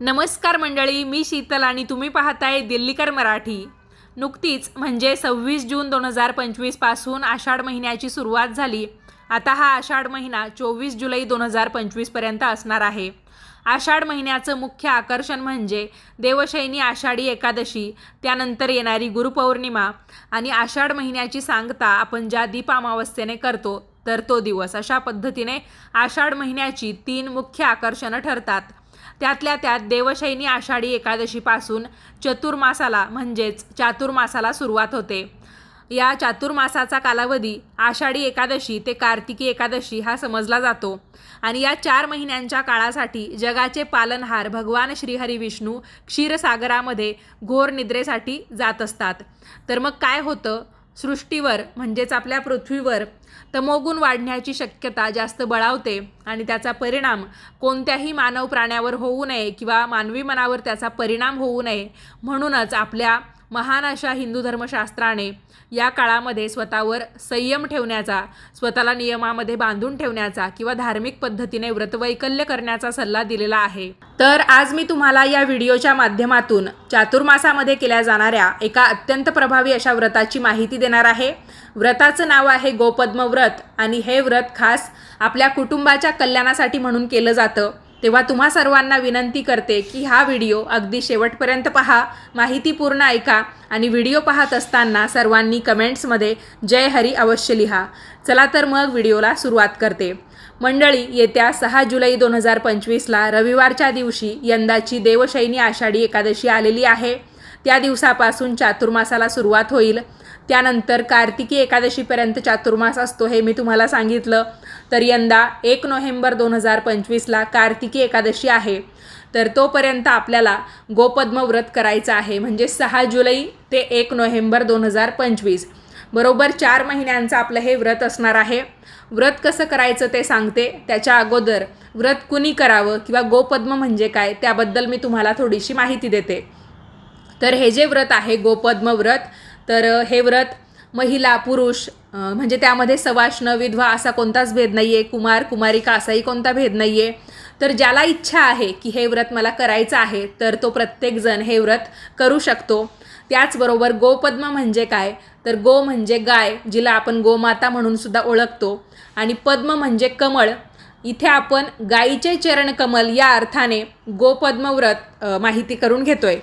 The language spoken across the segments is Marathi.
नमस्कार मंडळी मी शीतल आणि तुम्ही पाहताय दिल्लीकर मराठी. नुकतीच म्हणजे सव्वीस जून दोन हजार पंचवीसपासून आषाढ महिन्याची सुरुवात झाली. आता हा आषाढ महिना चोवीस जुलै दोन हजार पंचवीसपर्यंत असणार आहे. आषाढ महिन्याचं मुख्य आकर्षण म्हणजे देवशैनी आषाढी एकादशी त्यानंतर येणारी गुरुपौर्णिमा आणि आषाढ महिन्याची सांगता आपण ज्या दीप अमावस्येने करतो तर तो दिवस अशा पद्धतीने आषाढ महिन्याची तीन मुख्य आकर्षणं ठरतात. त्यातल्या त्यात देवशैनी आषाढी एकादशीपासून चतुर्मासाला म्हणजेच चातुर्मासाला सुरुवात होते. या चातुर्मासाचा कालावधी आषाढी एकादशी ते कार्तिकी एकादशी हा समजला जातो आणि या चार महिन्यांच्या काळासाठी जगाचे पालनहार भगवान श्रीहरी विष्णू क्षीरसागरामध्ये घोर निद्रेसाठी जात असतात. तर मग काय होतं? सृष्टीवर म्हणजेच आपल्या पृथ्वीवर तमोगुण वाढण्याची शक्यता जास्त बळावते आणि त्याचा परिणाम कोणत्याही मानव प्राण्यावर होऊ नये किंवा मानवी मनावर त्याचा परिणाम होऊ नये म्हणूनच आपल्या महान अशा हिंदू धर्मशास्त्राने या काळामध्ये स्वतःवर संयम ठेवण्याचा स्वतःला नियमामध्ये बांधून ठेवण्याचा किंवा धार्मिक पद्धतीने व्रतवैकल्य करण्याचा सल्ला दिलेला आहे. तर आज मी तुम्हाला या व्हिडिओच्या माध्यमातून चातुर्मासामध्ये केल्या जाणाऱ्या एका अत्यंत प्रभावी अशा व्रताची माहिती देणार आहे. व्रताचं नाव आहे गोपद्म व्रत आणि हे व्रत खास आपल्या कुटुंबाच्या कल्याणासाठी म्हणून केलं जातं. तेव्हा तुम्हा सर्वांना विनंती करते की हा व्हिडिओ अगदी शेवटपर्यंत पहा माहिती पूर्ण ऐका आणि व्हिडिओ पाहत असताना सर्वांनी कमेंट्समध्ये जय हरी अवश्य लिहा. चला तर मग व्हिडिओला सुरुवात करते. मंडळी येत्या सहा जुलै दोन हजार पंचवीसला रविवारच्या दिवशी यंदाची देवशैनी आषाढी एकादशी आलेली आहे. त्या दिवसापासून चातुर्मासाला सुरुवात होईल. त्यानंतर कार्तिकी एकादशीपर्यंत चातुर्मास असतो हे मी तुम्हाला सांगितलं. तर यंदा एक नोव्हेंबर दोन हजार पंचवीसला कार्तिकी एकादशी आहे. तर तोपर्यंत आपल्याला गोपद्म व्रत करायचं आहे. म्हणजे सहा जुलै ते एक नोव्हेंबर दोन हजार पंचवीस. बरोबर चार महिन्यांचं आपलं हे व्रत असणार आहे. व्रत कसं करायचं ते सांगते. त्याच्या अगोदर व्रत कुणी करावं किंवा गोपद्म म्हणजे काय त्याबद्दल मी तुम्हाला थोडीशी माहिती देते. तर हे जे व्रत आहे गोपद्म व्रत तर हे व्रत महिला पुरुष म्हणजे त्यामध्ये सवाष्ण विधवा असा कोणताच भेद नाही आहे कुमार कुमारिका असाही कोणता भेद नाही आहे तर ज्याला इच्छा आहे की हे व्रत मला करायचं आहे तर तो प्रत्येकजण हे व्रत करू शकतो. त्याचबरोबर गोपद्म म्हणजे काय? तर गो म्हणजे गाय जिला आपण गोमाता म्हणून सुद्धा ओळखतो. आणि पद्म म्हणजे कमळ. इथे आपण गायीचे चरण कमल या अर्थाने गोपद्म व्रत माहिती करून घेतोय.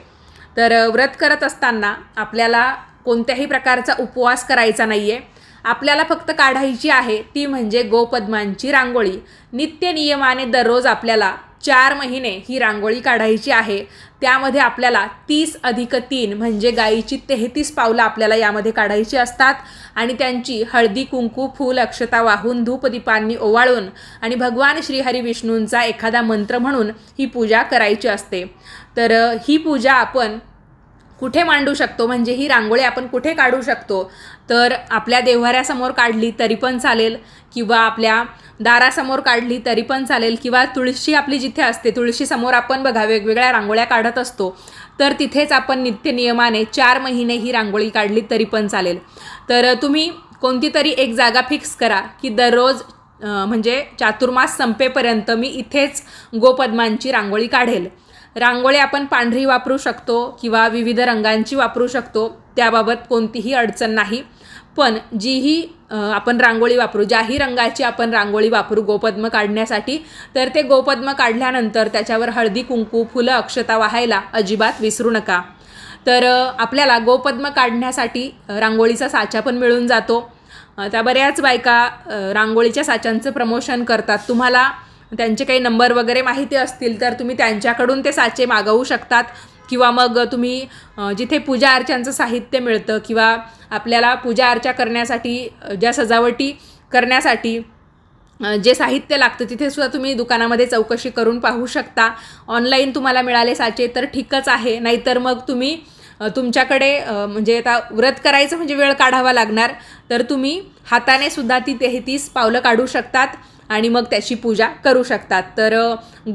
तर व्रत करत असताना आपल्याला कोणत्याही प्रकारचा उपवास करायचा नाही आहे आपल्याला फक्त काढायची आहे ती म्हणजे गोपद्मांची रांगोळी. नित्य नियमाने दररोज आपल्याला चार महिने ही रांगोळी काढायची आहे. त्यामध्ये आपल्याला तीस अधिक तीन म्हणजे गायीची तेहतीस पावलं आपल्याला यामध्ये काढायची असतात. आणि त्यांची हळदी कुंकू फूल अक्षता वाहून धूपदीपांनी ओवाळून आणि भगवान श्रीहरी विष्णूंचा एखादा मंत्र म्हणून ही पूजा करायची असते. तर ही पूजा आपण कुठे मांडू शकतो? म्हणजे ही रांगोळी आपण कुठे काढू शकतो? तर आपल्या देव्हाऱ्यासमोर काढली तरी पण चालेल. किंवा आपल्या दारासमोर काढली तरी पण चालेल. किंवा तुळशी आपली जिथे असते तुळशीसमोर आपण बघा वेगवेगळ्या रांगोळ्या काढत असतो. तर तिथेच आपण नित्य नियमाने चार महिने ही रांगोळी काढली तरी पण चालेल. तर तुम्ही कोणती तरी एक जागा फिक्स करा की दररोज म्हणजे चातुर्मास संपेपर्यंत मी इथेच गोपद्मांची रांगोळी काढेल. रांगोळी आपण पांढरी वापरू शकतो किंवा विविध रंगांची वापरू शकतो त्याबाबत कोणतीही अडचण नाही. पण जीही आपण रांगोळी वापरू ज्याही रंगाची आपण रांगोळी वापरू गोपद्म काढण्यासाठी तर ते गोपद्म काढल्यानंतर त्याच्यावर हळदी कुंकू फुलं अक्षता वाहायला अजिबात विसरू नका. तर आपल्याला गोपद्म काढण्यासाठी रांगोळीचा साचा पण मिळून जातो. त्या बऱ्याच बायका रांगोळीच्या साच्यांचं प्रमोशन करतात. तुम्हाला त्यांचे काही नंबर वगैरे माहिती असतील तर तुम्ही त्यांच्याकडून ते साचे मागवू शकतात. किंवा मग तुम्ही जिथे पूजा अर्चांचं साहित्य मिळतं किंवा आपल्याला पूजा अर्चा करण्यासाठी ज्या सजावटी करण्यासाठी जे साहित्य लागतं तिथे सुद्धा तुम्ही दुकानामध्ये चौकशी करून पाहू शकता. ऑनलाईन तुम्हाला मिळाले साचे तर ठीकच आहे. नाहीतर मग तुम्ही तुमच्याकडे म्हणजे आता व्रत करायचं म्हणजे वेळ काढावा लागणार. तर तुम्ही हाताने सुद्धा ती तेहतीस पावलं काढू शकतात. आणि मग त्याची पूजा करू शकतात. तर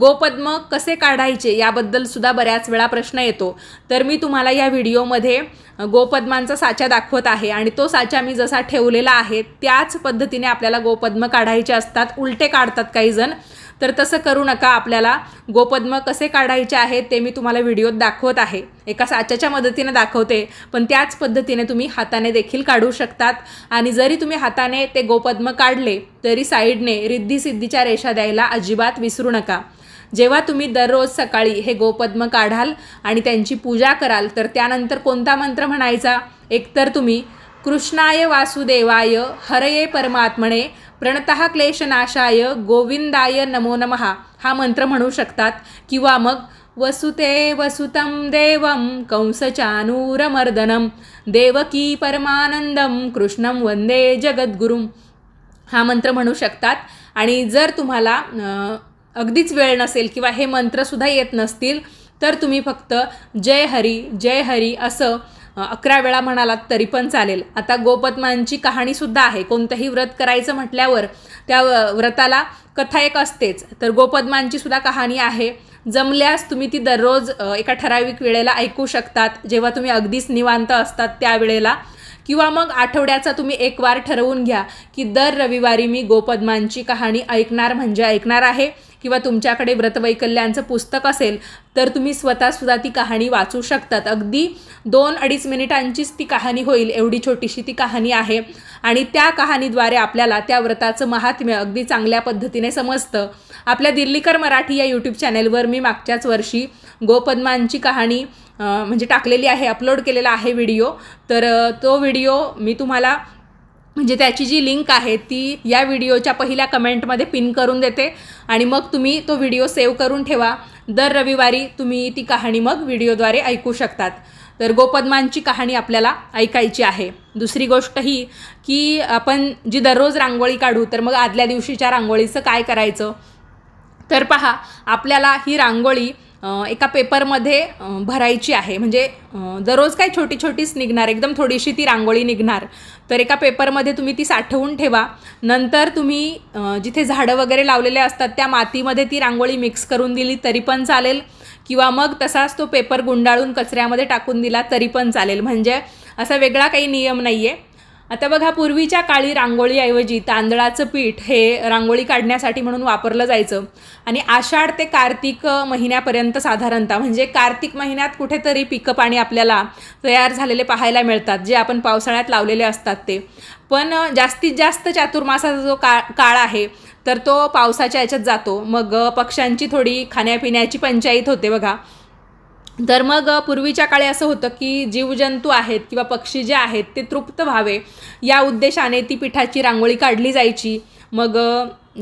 गोपद्म कसे काढायचे याबद्दल सुद्धा बऱ्याच वेळा प्रश्न येतो. तर मी तुम्हाला या व्हिडिओमध्ये गोपद्मांचा साचा दाखवत आहे आणि तो साचा मी जसा ठेवलेला आहे त्याच पद्धतीने आपल्याला गोपद्म काढायचे असतात. उलटे काढतात काही जण. तर तसं करू नका आपल्याला. गोपद्म कसे काढायचे आहेत ते मी तुम्हाला व्हिडिओत दाखवत आहे. एका साच्याच्या मदतीने दाखवते पण त्याच पद्धतीने तुम्ही हाताने देखील काढू शकतात. आणि जरी तुम्ही हाताने ते गोपद्म काढले तरी साईडने रिद्धी सिद्धीच्या रेषा द्यायला अजिबात विसरू नका. जेव्हा तुम्ही दररोज सकाळी हे गोपद्म काढाल आणि त्यांची पूजा कराल तर त्यानंतर कोणता मंत्र म्हणायचा? एकतर तुम्ही कृष्णाय वासुदेवाय हरये परमात्मने प्रणतः क्लेशनाशाय गोविंदाय नमो नमः. हा मंत्र म्हणू शकतात. किंवा मग वसुते वसुतं देवं कंसचानूरमर्दनं. देवकी परमानंदं कृष्णं वंदे जगद्गुरुं. हा मंत्र म्हणू शकतात. आणि जर तुम्हाला अगदीच वेळ नसेल किंवा हे मंत्रसुद्धा येत नसतील तर तुम्ही फक्त जय हरी जय हरी असं अकरा वेळा म्हणालात तरी पण चालेल. आता गोपद्मांची कहाणीसुद्धा आहे. कोणतंही व्रत करायचं म्हटल्यावर त्या व्रताला कथा एक असतेच. तर गोपद्मांची सुद्धा कहाणी आहे. जमल्यास तुम्ही ती दररोज एका ठराविक वेळेला ऐकू शकतात. जेव्हा तुम्ही अगदीच निवांत असतात त्यावेळेला किंवा मग आठवड्याचा तुम्ही एक वार ठरवून घ्या की दर रविवारी मी गोपद्मांची कहाणी ऐकणार म्हणजे ऐकणार आहे. किंवा तुमच्याकडे व्रतवैकल्यांचं पुस्तक असेल तर तुम्ही स्वतःसुद्धा ती कहाणी वाचू शकतात. अगदी दोन अडीच मिनिटांचीच ती कहाणी होईल एवढी छोटीशी ती कहाणी आहे. आणि त्या कहाणीद्वारे आपल्याला त्या व्रताचं महात्म्य अगदी चांगल्या पद्धतीने समजतं. आपल्या दिल्लीकर मराठी या यूट्यूब चॅनेलवर मी मागच्याच वर्षी गोपद्मांची कहाणी म्हणजे टाकलेली आहे अपलोड केलेला आहे व्हिडिओ. तर तो व्हिडिओ मी तुम्हाला म्हणजे त्याची जी लिंक आहे ती या व्हिडिओच्या पहिल्या कमेंटमध्ये पिन करून देते. आणि मग तुम्ही तो व्हिडिओ सेव्ह करून ठेवा. दर रविवारी तुम्ही ती कहाणी मग व्हिडिओद्वारे ऐकू शकतात. तर गोपद्मांची कहाणी आपल्याला ऐकायची आहे. दुसरी गोष्ट ही की आपण जी दररोज रांगोळी काढू तर मग आदल्या दिवशीच्या रांगोळीचं काय करायचं? तर पहा आपल्याला ही रांगोळी एका पेपरमध्ये भरायची आहे. म्हणजे दररोज काय छोटी छोटीच निघणार एकदम थोडीशी ती रांगोळी निघणार. तर एका पेपरमध्ये तुम्ही ती साठवून ठेवा. नंतर तुम्ही जिथे झाडं वगैरे लावलेले असतात त्या मातीमध्ये ती रांगोळी मिक्स करून दिली तरी पण चालेल. किंवा मग तसाच तो पेपर गुंडाळून कचऱ्यामध्ये टाकून दिला तरी पण चालेल. म्हणजे असा वेगळा काही नियम नाही आहे आता बघा पूर्वीच्या काळी रांगोळीऐवजी तांदळाचं पीठ हे रांगोळी काढण्यासाठी म्हणून वापरलं जायचं. आणि आषाढ ते कार्तिक महिन्यापर्यंत साधारणतः म्हणजे कार्तिक महिन्यात कुठेतरी पिकं पाणी आपल्याला तयार झालेले पाहायला मिळतात जे आपण पावसाळ्यात लावलेले असतात ते. पण जास्तीत जास्त चातुर्मासाचा जो का काळ आहे तर तो पावसाच्या याच्यात जातो. मग पक्ष्यांची थोडी खाण्यापिण्याची पंचायत होते बघा. तर मग पूर्वीच्या काळी असं होतं की जीवजंतू आहेत किंवा पक्षी जे आहेत ते तृप्त व्हावे. या उद्देशाने ती पिठाची रांगोळी काढली जायची. मग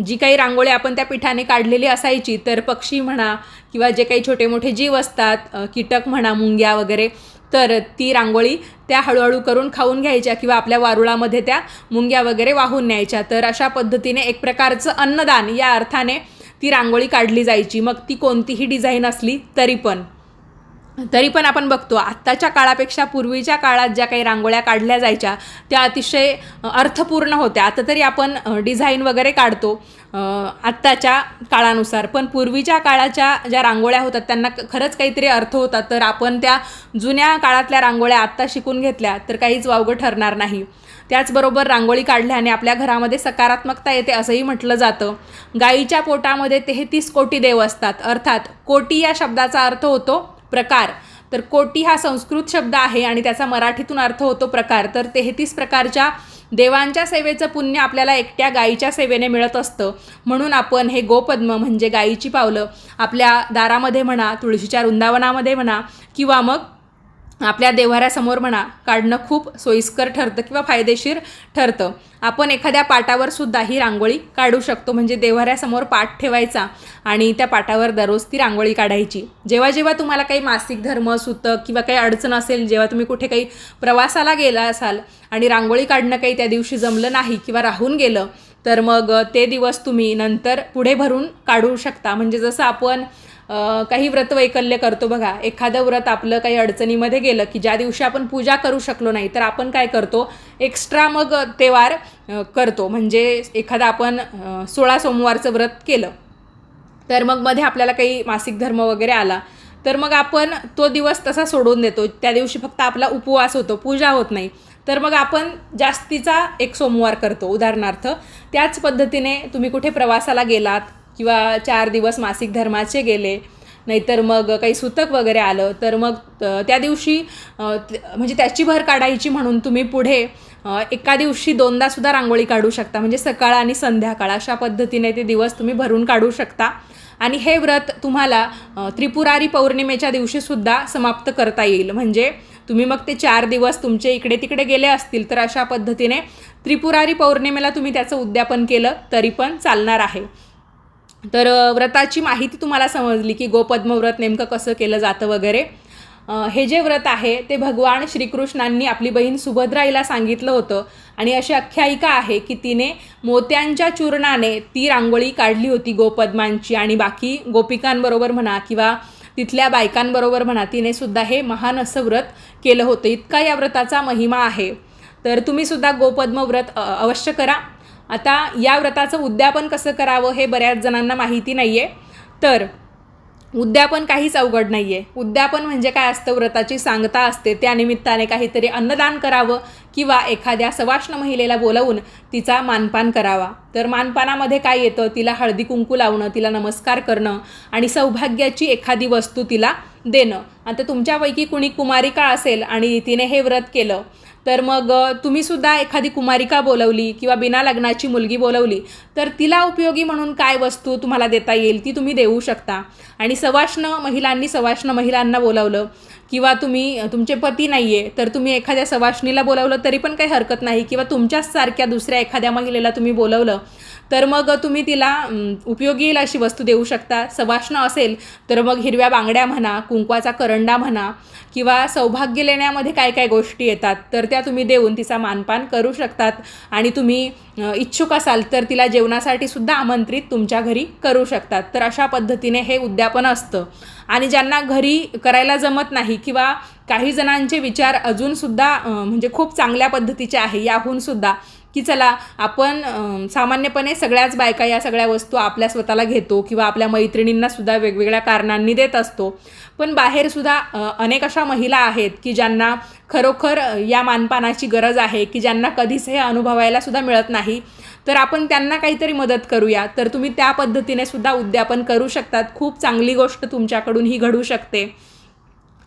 जी काही रांगोळी आपण त्या पिठाने काढलेली असायची तर पक्षी म्हणा किंवा जे काही छोटे मोठे जीव असतात कीटक म्हणा मुंग्या वगैरे तर ती रांगोळी त्या हळूहळू करून खाऊन घ्यायच्या किंवा आपल्या वारुळामध्ये त्या मुंग्या वगैरे वाहून न्यायच्या. तर अशा पद्धतीने एक प्रकारचं अन्नदान या अर्थाने ती रांगोळी काढली जायची. मग ती कोणतीही डिझाईन असली तरी पण. तरी पण आपण बघतो आत्ताच्या काळापेक्षा पूर्वीच्या काळात ज्या काही रांगोळ्या काढल्या जायच्या त्या अतिशय अर्थपूर्ण होत्या. आता तरी आपण डिझाईन वगैरे काढतो आत्ताच्या काळानुसार. पण पूर्वीच्या काळाच्या ज्या रांगोळ्या होतात त्यांना खरंच काहीतरी अर्थ होता. तर आपण त्या जुन्या काळातल्या रांगोळ्या आत्ता शिकून घेतल्या तर काहीच वावगं ठरणार नाही. त्याचबरोबर रांगोळी काढल्याने आपल्या घरामध्ये सकारात्मकता येते असंही म्हटलं जातं. गाईच्या पोटामध्ये तेहतीस कोटी देव असतात. अर्थात कोटी या शब्दाचा अर्थ होतो प्रकार. तर कोटी हा संस्कृत शब्द आहे आणि त्याचा मराठीतून अर्थ होतो प्रकार. तर तेहतीस प्रकारच्या देवांच्या सेवेचं पुण्य आपल्याला एकट्या गायीच्या सेवेने मिळत असतं. म्हणून आपण हे गोपद्म म्हणजे गायीची पावलं आपल्या दारामध्ये म्हणा तुळशीच्या वृंदावनामध्ये म्हणा किंवा मग आपल्या देव्हाऱ्यासमोर म्हणा काढणं खूप सोयीस्कर ठरतं किंवा फायदेशीर ठरतं. आपण एखाद्या पाटावर सुद्धा ही रांगोळी काढू शकतो. म्हणजे देव्हाऱ्यासमोर पाठ ठेवायचा आणि त्या पाटावर दररोज ती रांगोळी काढायची. जेव्हा जेव्हा तुम्हाला काही मासिक धर्म सुतक किंवा काही अडचण असेल जेव्हा तुम्ही कुठे काही प्रवासाला गेला असाल आणि रांगोळी काढणं काही त्या दिवशी जमलं नाही किंवा राहून गेलं तर मग ते दिवस तुम्ही नंतर पुढे भरून काढू शकता. म्हणजे जसं आपण काही व्रतवैकल्य करतो बघा. एखादं व्रत आपलं काही अडचणीमध्ये गेलं की ज्या दिवशी आपण पूजा करू शकलो नाही तर आपण काय करतो? एक्स्ट्रा मग ते वार करतो. म्हणजे एखादं आपण सोळा सोमवारचं व्रत केलं तर मग मध्ये आपल्याला काही मासिक धर्म वगैरे आला तर मग आपण तो दिवस तसा सोडून देतो. त्या दिवशी फक्त आपला उपवास होतो पूजा होत नाही. तर मग आपण जास्तीचा एक सोमवार करतो उदाहरणार्थ. त्याच पद्धतीने तुम्ही कुठे प्रवासाला गेलात किंवा चार दिवस मासिक धर्माचे गेले नाहीतर मग काही सुतक वगैरे आलं तर मग त्या दिवशी म्हणजे त्याची भर काढायची म्हणून तुम्ही पुढे एका दिवशी दोनदा सुद्धा रांगोळी काढू शकता. म्हणजे सकाळ आणि संध्याकाळ अशा पद्धतीने ते दिवस तुम्ही भरून काढू शकता. आणि हे व्रत तुम्हाला त्रिपुरारी पौर्णिमेच्या दिवशीसुद्धा समाप्त करता येईल. म्हणजे तुम्ही मग ते चार दिवस तुमचे इकडे तिकडे गेले असतील तर अशा पद्धतीने त्रिपुरारी पौर्णिमेला तुम्ही त्याचं उद्यापन केलं तरी पण चालणार आहे. तर व्रताची माहिती तुम्हाला समजली की गोपद्मव्रत नेमकं कसं केलं जातं वगैरे. हे जे व्रत आहे ते भगवान श्रीकृष्णांनी आपली बहीण सुभद्राईला सांगितलं होतं आणि अशी आख्यायिका आहे की तिने मोत्यांच्या चूर्णाने ती रांगोळी काढली होती गोपद्मांची आणि बाकी गोपिकांबरोबर म्हणा किंवा तिथल्या बायकांबरोबर म्हणा तिने सुद्धा हे महान असं व्रत केलं होतं. इतका या व्रताचा महिमा आहे. तर तुम्ही सुद्धा गोपद्म व्रत अवश्य करा. आता या व्रताचं उद्यापन कसं करावं हे बऱ्याच जणांना माहिती नाही आहे तर उद्यापन काहीच अवघड नाही आहे उद्यापन म्हणजे काय असतं? व्रताची सांगता असते. त्या निमित्ताने काहीतरी अन्नदान करावं किंवा एखाद्या सवाष्ण महिलेला बोलावून तिचा मानपान करावा. तर मानपानामध्ये काय येतं? तिला हळदी कुंकू लावणं तिला नमस्कार करणं आणि सौभाग्याची एखादी वस्तू तिला देणं. आता तुमच्यापैकी कुणी कुमारिका असेल आणि तिने हे व्रत केलं तर मग तुम्हीसुद्धा एखादी कुमारिका बोलवली किंवा बिना लग्नाची मुलगी बोलवली तर तिला उपयोगी म्हणून काय वस्तू तुम्हाला देता येईल ती तुम्ही देऊ शकता. आणि सवाष्ण महिलांनी सवाष्ण महिलांना बोलवलं. किंवा तुम्ही तुमचे पती नाही आहे तर तुम्ही एखाद्या सवाशणीला बोलवलं तरी पण काही हरकत नाही किंवा तुमच्याच सारख्या दुसऱ्या एखाद्या महिलेला तुम्ही बोलवलं तर मग तुम्ही तिला उपयोगी येईल अशी वस्तू देऊ शकता. सवाष्ण असेल तर मग हिरव्या बांगड्या म्हणा कुंकवाचा करंडा म्हणा किंवा सौभाग्य लेण्यामध्ये काय काय गोष्टी येतात तर त्या तुम्ही देऊन तिचा मानपान करू शकतात. आणि तुम्ही इच्छुक असाल तर तिला जेवणासाठी सुद्धा आमंत्रित तुमच्या घरी करू शकतात. तर अशा पद्धतीने हे उद्यापन असतं. आणि ज्यांना घरी करायला जमत नाही किंवा काही जणांचे विचार अजूनसुद्धा म्हणजे खूप चांगल्या पद्धतीचे आहे याहूनसुद्धा की चला आपण सामान्यपणे सगळ्याच बायका या सगळ्या वस्तू आपल्या स्वतःला घेतो किंवा आपल्या मैत्रिणींनासुद्धा वेगवेगळ्या कारणांनी देत असतो. पण बाहेरसुद्धा अनेक अशा महिला आहेत की ज्यांना खरोखर या मानपानाची गरज आहे की ज्यांना कधीच हे अनुभवायलासुद्धा मिळत नाही. तर आपण त्यांना काहीतरी मदत करूया. तर तुम्ही त्या पद्धतीने सुद्धा उद्यापन करू शकतात. खूप चांगली गोष्ट तुमच्याकडून ही घडू शकते.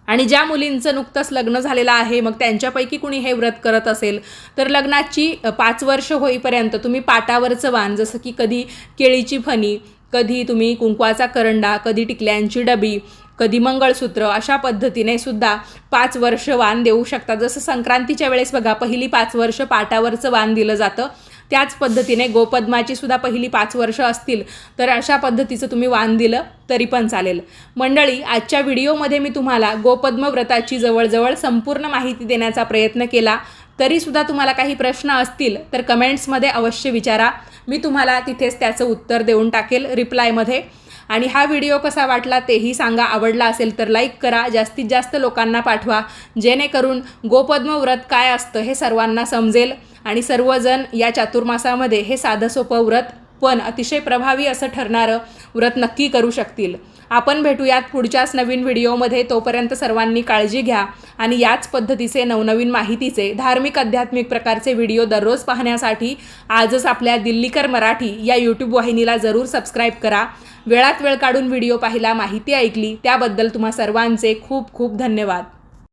आणि ज्या मुलींचं नुकतंच लग्न झालेलं आहे मग त्यांच्यापैकी कुणी हे व्रत करत असेल तर लग्नाची पाच वर्ष होईपर्यंत तुम्ही पाटावरचं वाण जसं की कधी केळीची फणी कधी तुम्ही कुंकवाचा करंडा कधी टिकल्यांची डबी कधी मंगळसूत्र अशा पद्धतीने सुद्धा पाच वर्ष वाण देऊ शकता. जसं संक्रांतीच्या वेळेस बघा पहिली पाच वर्ष पाटावरचं वाण दिलं जातं. त्याच पद्धतीने गोपद्माची सुद्धा पहिली पाच वर्ष असतील तर अशा पद्धतीचं तुम्ही वान दिलं तरी पण चालेल. मंडळी आजच्या व्हिडिओमध्ये मी तुम्हाला गोपद्म व्रताची जवळजवळ संपूर्ण माहिती देण्याचा प्रयत्न केला. तरीसुद्धा तुम्हाला काही प्रश्न असतील तर कमेंट्समध्ये अवश्य विचारा. मी तुम्हाला तिथेच त्याचं उत्तर देऊन टाकेल रिप्लायमध्ये. आणि हा व्हिडिओ कसा वाटला तेही सांगा. आवडला असेल तर लाईक करा. जास्तीत जास्त लोकांना पाठवा. जेणेकरून गोपद्म व्रत काय असतं हे सर्वांना समजेल. आणि सर्वजण या चातुर्मासामध्ये हे साधं सोपं व्रत पण अतिशय प्रभावी असं ठरणारं व्रत नक्की करू शकतील. आपण भेटूयात पुढच्याच नवीन व्हिडिओमध्ये. तोपर्यंत सर्वांनी काळजी घ्या आणि याच पद्धतीचे नवनवीन माहितीचे धार्मिक आध्यात्मिक प्रकारचे व्हिडिओ दररोज पाहण्यासाठी आजच आपल्या दिल्लीकर मराठी या यूट्यूब वाहिनीला जरूर सबस्क्राईब करा. वेळात वेळ काढून व्हिडिओ पाहिला माहिती ऐकली त्याबद्दल तुम्हा सर्वांचे खूप खूप धन्यवाद.